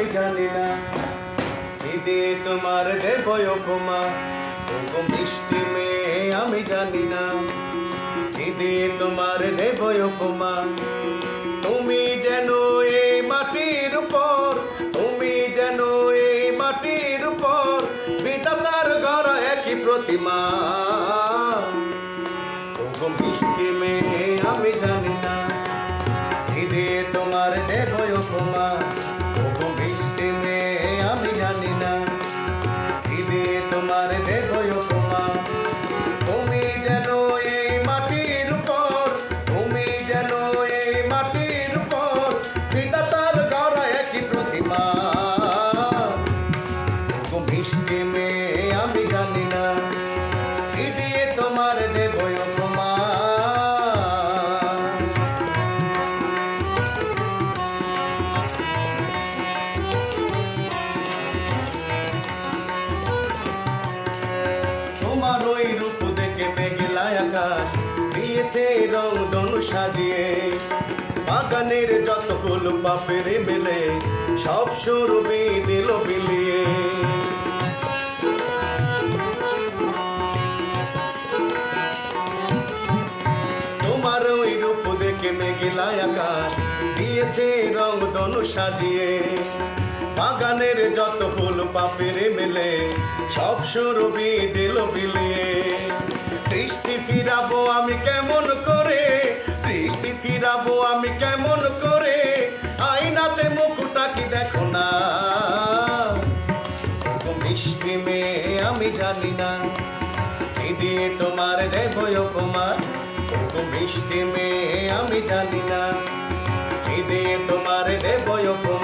আমি জানি না। দিয়ে তোমার দেব উপমা। ওগো মিষ্টি মেয়ে, আমি জানি না। দিয়ে তোমার দেব উপমা। তুমি যেন এই মাটির উপর, তুমি যেন এই মাটির উপর বিধাতার ঘর একই প্রতিমা। আকাশ দিয়েছে রং দনু সাজিয়ে। বাগানের যত ফুল পাপের মেলে, সব সুরবি দিল বিলিয়ে। তোমার ওই রূপ দেখে মেঘলা আকাশ দিয়েছে সাজিয়ে। বাগানের যত ফুল পাপের মেলে, সব সুরবি দিল বিলিয়ে। ফিরাবো আমি কেমন করে? আইনাতে মুখটা কি দেখো না? মিষ্টি মেয়ে, আমি জানি না। কি দিয়ে তোমার দেব কুমার মিষ্টি মেয়ে, আমি জানি না। কি দিয়ে তোমার দেব কুমার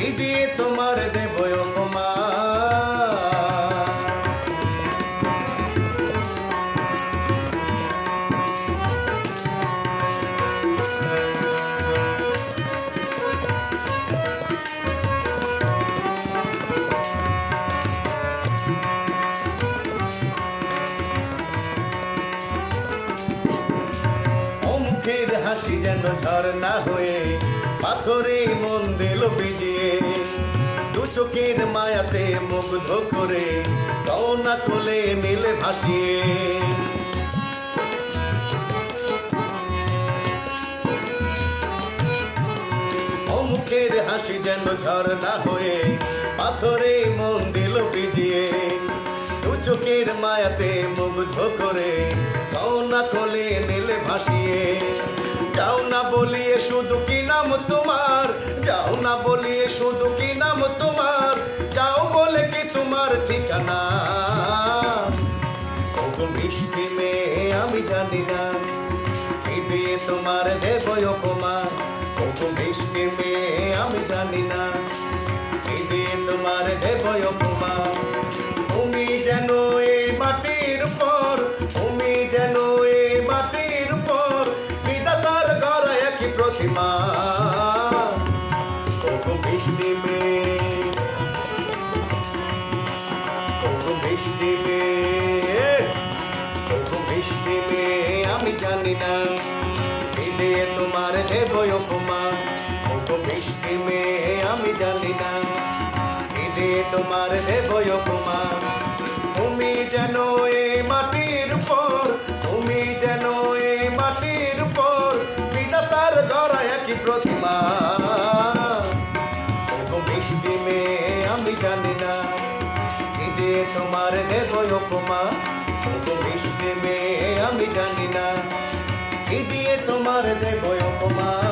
কি দিয়ে তোমার দেব মুখের হাসি যেন ঝর্ণা হয়ে পাথরে মন দিল ভিজিয়ে। দু চোখের মায়াতে মুগ্ধ করে কওনা কোলে মিলে ভাসিয়ে। মুখের হাসি যেন ঝর্ণা হয়ে পাথরে মন দিল ভিজিয়ে। দু চোখের মায়াতে মুগ্ধ করে না কোলে নিলে ভাসিয়ে। যাও না বলিয়ে শুধু কি নাম তোমার? যাও না বলিয়ে শুধু কি নাম তোমার? যাও বলে কি তোমার ঠিকানা? মিষ্টি মেয়ে, আমি জানি না দিয়ে তোমার দেব অপমান। ওগো মিষ্টি মেয়ে, আমি জানি না দিয়ে তোমার দেব অপমান। তুমি যেন এই মাটির উপর, তুমি যেন এই মাটির ঘর প্রতিমা ওগো মিষ্টি মেয়ে? ওগো মিষ্টি মেয়ে? ওগো মিষ্টি মেয়ে? আমি জানি না। দিয়ে তোমার দেব উপমা। ওগো মিষ্টি মেয়ে? আমি জানি না। দিয়ে তোমার দেব উপমা। তুমি যেন মিষ্টি মেয়ে আমি জানি না। দিয়ে তোমার দেব উপমা। মিষ্টি মেয়ে আমি জানি না। কি দিয়ে তোমার দেব উপমা।